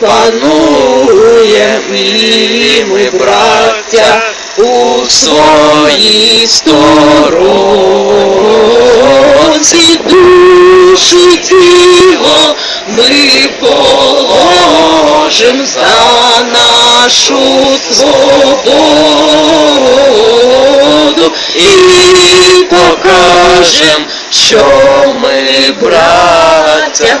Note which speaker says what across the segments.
Speaker 1: панує, і ми, браття, у своїй сторонці. Душу тіло ми положим за нашу свободу і покажем, що ми браття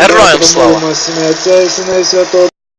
Speaker 2: Героям слава!
Speaker 3: Помолимось ім'я Отця і Сина і Святого